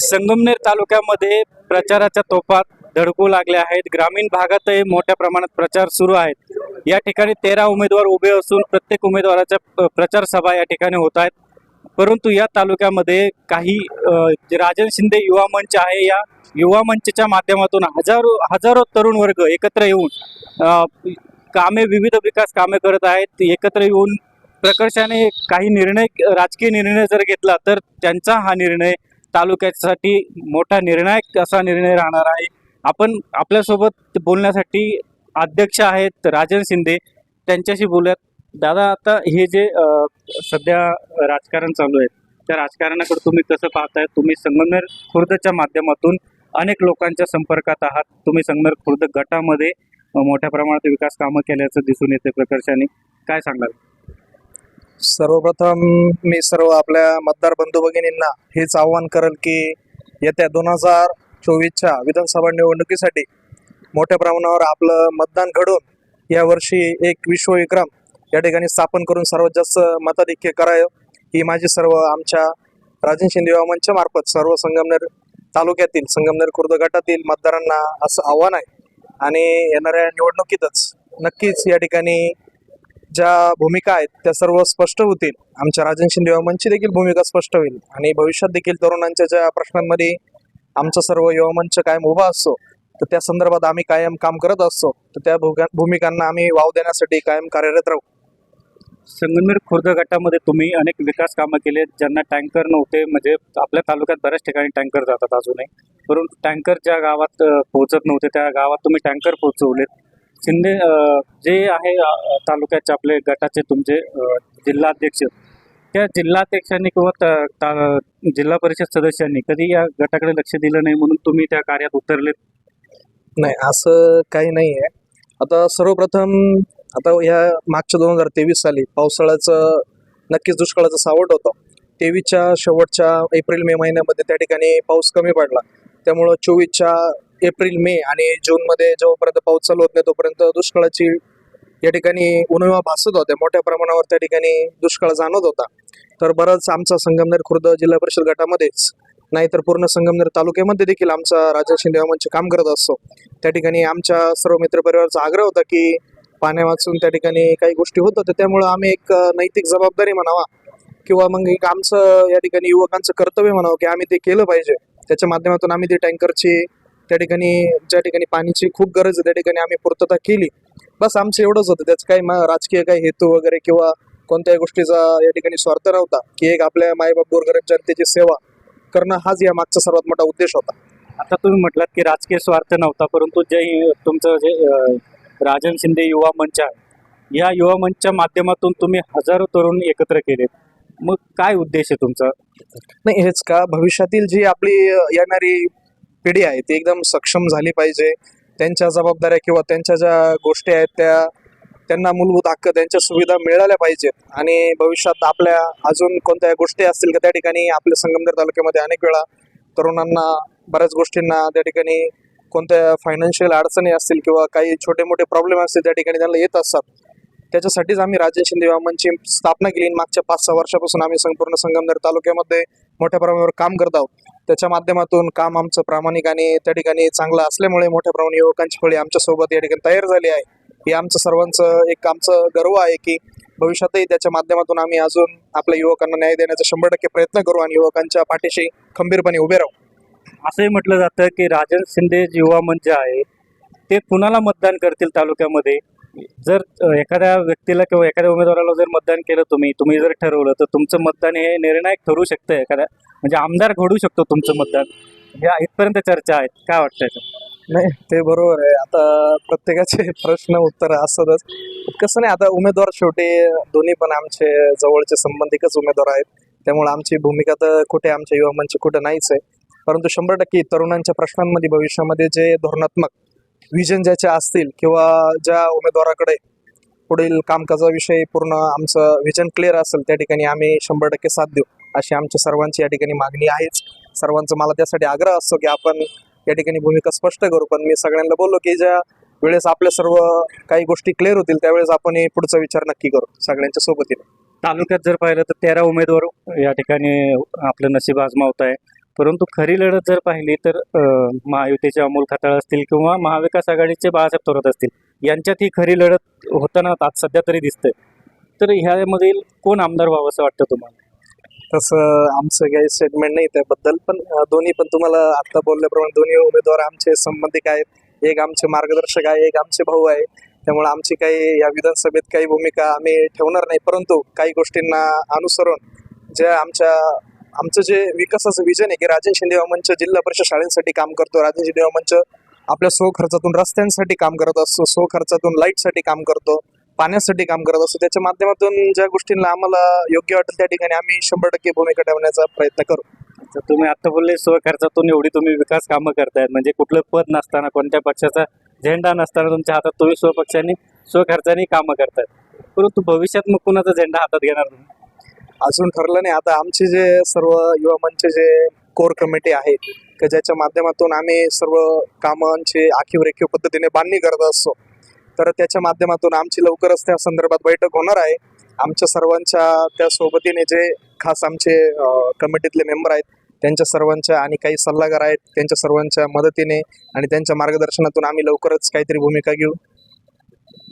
संगमनेर तालुक्यामध्ये प्रचाराच्या तोफात धडकू लागल्या आहेत. ग्रामीण भागातही मोठ्या प्रमाणात प्रचार सुरू आहेत. या ठिकाणी तेरा उमेदवार उभे असून प्रत्येक उमेदवाराच्या प्रचार सभा या ठिकाणी होत आहेत. परंतु या तालुक्यामध्ये काही जे राजन शिंदे युवा मंच आहे या युवा मंचच्या माध्यमातून हजारो हजारो तरुण वर्ग एकत्र येऊन कामे विविध विकास कामे करत आहेत. एकत्र येऊन प्रकर्षाने काही निर्णय राजकीय निर्णय जर घेतला तर त्यांचा हा निर्णय तालुक्यासाठी मोठा निर्णायक असा निर्णय राहणार आहे? आपण आपल्यासोबत बोलण्यासाठी अध्यक्ष आहेत राजन शिंदे. त्यांच्याशी बोलूयात. दादा आता हे जे सध्या राजकारण चालू आहे त्या राजकारणाकडे तुम्ही कसं पाहताय? तुम्ही संगमनेर खुर्दच्या माध्यमातून अनेक लोकांच्या संपर्कात आहात. तुम्ही संगमनेर खुर्द गटामध्ये मोठ्या प्रमाणात विकास कामं केल्याचं दिसून येते प्रकर्षाने. काय सांगाल? सर्वप्रथम मी सर्व आपल्या मतदार बंधू भगिनींना हेच आव्हान करेल की येत्या दोन हजार चोवीसच्या विधानसभा निवडणुकीसाठी मोठ्या प्रमाणावर आपलं मतदान घडवून यावर्षी एक विश्वविक्रम या ठिकाणी स्थापन करून सर्वात जास्त मताधिक्य करावं. ही माझी सर्व आमच्या राजन शिंदे युवा मार्फत सर्व संगमनेर तालुक्यातील संगमनेर खुर्द गटातील मतदारांना असं आव्हान आहे. आणि येणाऱ्या निवडणुकीतच नक्कीच या ठिकाणी ज्या भूमिका आहेत त्या सर्व स्पष्ट होतील. आमच्या राजन शिंदे देखील भूमिका स्पष्ट होईल. आणि भविष्यात देखील तरुणांच्या ज्या प्रश्नांमध्ये आमचा सर्व युवामंच कायम उभा असतो तर त्या संदर्भात आम्ही कायम काम करत असतो. तर त्या भूमिकांना आम्ही वाव देण्यासाठी कायम कार्यरत राहू. संगमनेर खुर्द गटामध्ये तुम्ही अनेक विकास कामं केले ज्यांना टँकर नव्हते म्हणजे आपल्या तालुक्यात बऱ्याच ठिकाणी टँकर जातात अजूनही. परंतु टँकर ज्या गावात पोहोचत नव्हते त्या गावात तुम्ही टँकर पोहोचवलेत. शिंदे जे आहे तालुक्याचे आपले गटाचे तुमचे जिल्हाध्यक्ष त्या जिल्हाध्यक्षांनी किंवा त- ता- जिल्हा परिषद सदस्यांनी कधी या गटाकडे लक्ष दिलं नाही म्हणून तुम्ही त्या कार्यात उतरलेत? नाही असं काही नाही आहे आता सर्वप्रथम आता ह्या मागच्या दोन हजार तेवीस साली पावसाळ्याचं नक्कीच दुष्काळाचं सावट होतं. तेवीसच्या शेवटच्या एप्रिल मे महिन्यामध्ये त्या ठिकाणी पाऊस कमी पडला. त्यामुळं चोवीसच्या एप्रिल मे आणि जूनमध्ये जोपर्यंत पाऊस चालू होत नाही तोपर्यंत दुष्काळाची या ठिकाणी उणिवा भासत होत्या मोठ्या प्रमाणावर त्या ठिकाणी दुष्काळ जाणवत होता. तर बरंच आमचा संगमनेर खुर्द जिल्हा परिषद गटामध्येच नाहीतर पूर्ण संगमनेर तालुक्यामध्ये देखील आमचा राजा शिंदे मंच काम करत असतो. त्या ठिकाणी आमच्या सर्व मित्रपरिवाराचा आग्रह होता की पाण्या वाचून त्या ठिकाणी काही गोष्टी होत होत्या. त्यामुळं आम्ही एक नैतिक जबाबदारी म्हणावा किंवा मग एक आमचं या ठिकाणी युवकांचं कर्तव्य म्हणावं की आम्ही ते केलं पाहिजे. त्याच्या माध्यमातून आम्ही ती टँकरची त्या ठिकाणी ज्या ठिकाणी पाणीची खूप गरज आहे त्या ठिकाणी आम्ही पूर्तता केली. बस आमचं एवढंच होतं. त्याचं काही राजकीय काही हेतू वगैरे किंवा कोणत्याही गोष्टीचा या ठिकाणी स्वार्थ नव्हता की एक आपल्या मायबाप गोरगरीब जनतेची सेवा करणं हाच या मागचा सर्वात मोठा उद्देश होता. आता तुम्ही म्हटलात की राजकीय स्वार्थ नव्हता परंतु जे तुमचं जे राजन शिंदे युवा मंच आहे या युवा मंचच्या माध्यमातून तुम्ही हजारो तरुण एकत्र केलेत. मग काय उद्देश आहे तुमचा? नाही हेच का? भविष्यातील जी आपली येणारी पिढी आहे ती एकदम सक्षम झाली पाहिजे. त्यांच्या जबाबदाऱ्या किंवा त्यांच्या ज्या गोष्टी आहेत त्या त्यांना मूलभूत हक्क त्यांच्या सुविधा मिळाल्या पाहिजेत. आणि भविष्यात आपल्या अजून कोणत्या गोष्टी असतील का त्या ठिकाणी आपल्या संगमनेर तालुक्यामध्ये अनेक वेळा तरुणांना बऱ्याच गोष्टींना त्या ठिकाणी कोणत्या फायनान्शियल अडचणी असतील किंवा काही छोटे मोठे प्रॉब्लेम असतील त्या ठिकाणी त्यांना येत असतात. त्याच्यासाठीच आम्ही राजन शिंदे वामनची स्थापना केली. मागच्या पाच सहा वर्षापासून आम्ही संपूर्ण संगमनेर तालुक्यामध्ये मोठ्या प्रमाणावर काम करत आहोत. त्याच्या माध्यमातून काम आमचं प्रामाणिक आणि त्या ठिकाणी चांगलं असल्यामुळे मोठ्या प्रमाणात युवकांची फळी आमच्यासोबत या ठिकाणी तयार झाली आहे. हे आमचं सर्वांचं एक आमचं गर्व आहे की भविष्यातही त्याच्या माध्यमातून आम्ही अजून आपल्या युवकांना न्याय देण्याचा शंभर टक्के प्रयत्न करू आणि युवकांच्या पाठीशी खंबीरपणे उभे राहू. असंही म्हटलं जातं की राजन शिंदे युवा मंच आहे ते कुणाला मतदान करतील तालुक्यामध्ये? जर एखाद्या व्यक्तीला किंवा एखाद्या उमेदवाराला जर मतदान केलं तुम्ही तुम्ही जर ठरवलं तर तुमचं मतदान हे निर्णायक ठरू शकतं एखाद्या म्हणजे आमदार घडू शकतो तुमचं मतदान. या इथपर्यंत चर्चा आहेत काय वाटतंय नाही ते बरोबर आहे. आता प्रत्येकाचे प्रश्न उत्तर असतातच कसं नाही आता उमेदवार शेवटी दोन्ही पण आमचे जवळचे संबंधिकच उमेदवार आहेत. त्यामुळे आमची भूमिका तर कुठे आमच्या युवा मंच कुठे नाहीच आहे. परंतु शंभर टक्के तरुणांच्या प्रश्नांमध्ये भविष्यामध्ये जे धोरणात्मक विजन ज्याचे असतील किंवा ज्या उमेदवाराकडे पुढील कामकाजाविषयी पूर्ण आमचं विजन क्लिअर असेल त्या ठिकाणी आम्ही शंभर टक्के साथ देऊ. अशी आमच्या सर्वांची या ठिकाणी मागणी आहेच. सर्वांचं मला त्यासाठी आग्रह असतो की आपण या ठिकाणी भूमिका स्पष्ट करू. पण मी सगळ्यांना बोललो की ज्या वेळेस आपल्या सर्व काही गोष्टी क्लिअर होतील त्यावेळेस आपण हे पुढचा विचार नक्की करू सगळ्यांच्या सोबत तालुक्यात जर पाहिलं तर तेरा उमेदवार या ठिकाणी आपलं नशीब आजमावत आहे परंतु खरी लढत जर पाहिली तर अं, महायुतीचे अमोल खताळ असतील किंवा महाविकास आघाडीचे बाळासाहेब थोरात असतील यांच्यात ही खरी लढत होताना आज सध्या तरी दिसतंय. तर ह्यामधील कोण आमदार व्हावं असं वाटतं तुम्हाला? तसं आमचं काही स्टेटमेंट नाही त्याबद्दल पण दोन्ही पण तुम्हाला आत्ता बोलल्याप्रमाणे दोन्ही उमेदवार आमचे संबंधित आहेत. एक आमचे मार्गदर्शक आहे एक आमचे भाऊ आहे. त्यामुळे आमची काही या विधानसभेत काही भूमिका आम्ही ठेवणार नाही. परंतु काही गोष्टींना अनुसरून ज्या आमच्या आमचं जे विकासाचं विजन आहे की राजन शिंदे मंच जिल्हा परिषद शाळेंसाठी काम करतो राजन शिंदे मंच आपल्या सो खर्चातून रस्त्यांसाठी काम करत असतो सो खर्चातून लाईटसाठी काम करतो पाण्यासाठी काम करत असतो. त्याच्या माध्यमातून ज्या गोष्टींना आम्हाला योग्य वाटेल त्या ठिकाणी आम्ही शंभर टक्के भूमिका ठेवण्याचा प्रयत्न करू. तुम्ही आता बोलले स्वखर्चातून एवढी तुम्ही विकास कामं करतायत. म्हणजे कुठलं पद नसताना कोणत्या पक्षाचा झेंडा नसताना तुमच्या हातात तुम्ही स्वपक्षाने स्वखर्चाने कामं करतायत. परंतु भविष्यात मग कुणाचा झेंडा हातात घेणार तुम्ही? अजून ठरलं नाही. आता आमचे जे सर्व युवा मंच जे कोर कमिटी आहे की ज्याच्या माध्यमातून आम्ही सर्व कामांची आखीव रेखीव पद्धतीने बांधणी करत असतो. तर त्याच्या माध्यमातून आमची लवकरच त्या संदर्भात बैठक होणार आहे. आमच्या सर्वांच्या त्या सोबतीने जे खास आमचे कमिटीतले मेंबर आहेत त्यांच्या सर्वांच्या आणि काही सल्लागार आहेत त्यांच्या सर्वांच्या मदतीने आणि त्यांच्या मार्गदर्शनातून आम्ही लवकरच काहीतरी भूमिका घेऊ.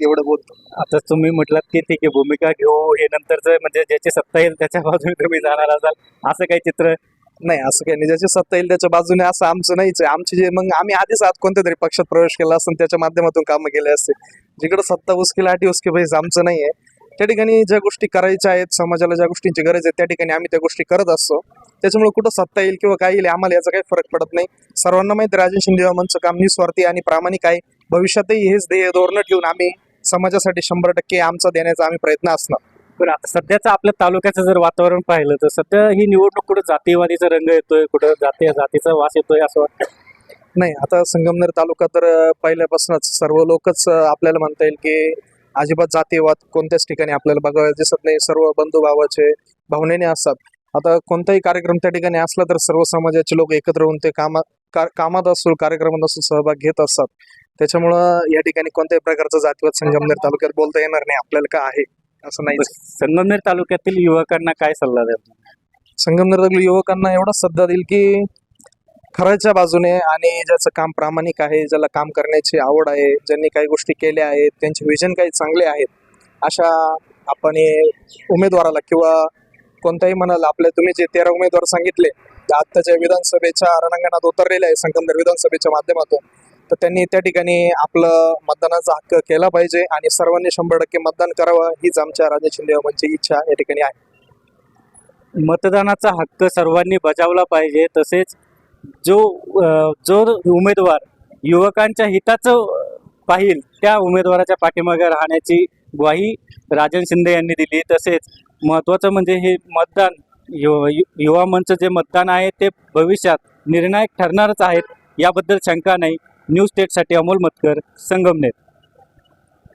एवढं बोलतो. आता तुम्ही म्हटलात की ठीक आहे भूमिका घेऊ हे नंतरचं म्हणजे ज्याची सत्ता येईल त्याच्या बाजूने तुम्ही जाणार असाल असं काही चित्र? नाही असं काही नाही. ज्याची सत्ता येईल त्याच्या बाजूने असं आमचं नाहीच आहे. आमचे जे मग आम्ही आधीच आत कोणत्या तरी पक्षात प्रवेश केला असतो त्याच्या माध्यमातून कामं केले असते. जिकडे सत्ता उसकी लाठी उसकी पैसे आमचं नाही आहे त्या ठिकाणी ज्या गोष्टी करायच्या आहेत समाजाला ज्या गोष्टींची गरज आहे त्या ठिकाणी आम्ही त्या गोष्टी करत असतो. त्याच्यामुळे कुठं सत्ता येईल किंवा काय येईल आम्हाला याचा काही फरक पडत नाही. सर्वांना माहिती राजन शिंदे मंच काम निस्वार्थी आणि प्रामाणिक आहे. भविष्यातही हेच ध्येय धोरणं ठेवून आम्ही समाजासाठी शंभर टक्के आमचा देण्याचा आम्ही प्रयत्न असणार. पण आता सध्याचं आपल्या तालुक्याचं जर वातावरण पाहिलं तर सध्या ही निवडणूक कुठं जातीवादीचा रंग येतोय कुठं जाती जातीचा वास येतोय असं वाटतं? नाही आता संगमनेर तालुका तर पहिल्यापासूनच सर्व लोकच आपल्याला म्हणता येईल की अजिबात जातीयवाद कोणत्याच ठिकाणी आपल्याला बघायला दिसत नाही. सर्व बंधुभावाचे भावनेने असतात. आता कोणताही कार्यक्रम त्या ठिकाणी असला तर सर्व समाजाचे लोक एकत्र होऊन ते कामात कामात असो कार्यक्रमात असो सहभाग घेत असतात. त्याच्यामुळं या ठिकाणी कोणत्याही प्रकारचा जातीवाद संगमनेर तालुक्यात बोलता येणार नाही. आपल्याला काय आहे असं नाही. संगमनेर तालुक्यातील युवकांना काय सल्ला द्याल संगमनेर तालुक्यातील युवकांना एवढा सध्या देईल की खऱ्याच्या बाजूने आणि ज्याचं काम प्रामाणिक आहे ज्याला काम करण्याची आवड आहे ज्यांनी काही गोष्टी केल्या आहेत त्यांचे विजन काही चांगले आहेत अशा आपण हे उमेदवाराला किंवा कोणत्याही म्हणाल आपले तुम्ही जे तेरा उमेदवार सांगितले आत्ताच्या विधानसभेच्या रणांगणात उतरलेले आहे संगमनेर विधानसभेच्या माध्यमातून तर त्यांनी त्या ठिकाणी आपलं मतदानाचा हक्क केला पाहिजे आणि सर्वांनी शंभर टक्के मतदान करावं हीच आमच्या राजा शिंदे यांची इच्छा या ठिकाणी आहे. मतदानाचा हक्क सर्वांनी बजावला पाहिजे. तसेच जो जो उमेदवार युवकांच्या हिताचं पाहिल त्या उमेदवाराच्या पाठीमागे राहण्याची ग्वाही राजन शिंदे यांनी दिली. तसेच महत्त्वाचं म्हणजे हे मतदान यु यु- युवा मंच जे मतदान आहे ते भविष्यात निर्णायक ठरणारच आहेत याबद्दल शंका नाही. न्यूज स्टेटसाठी अमोल मतकर संगमनेर.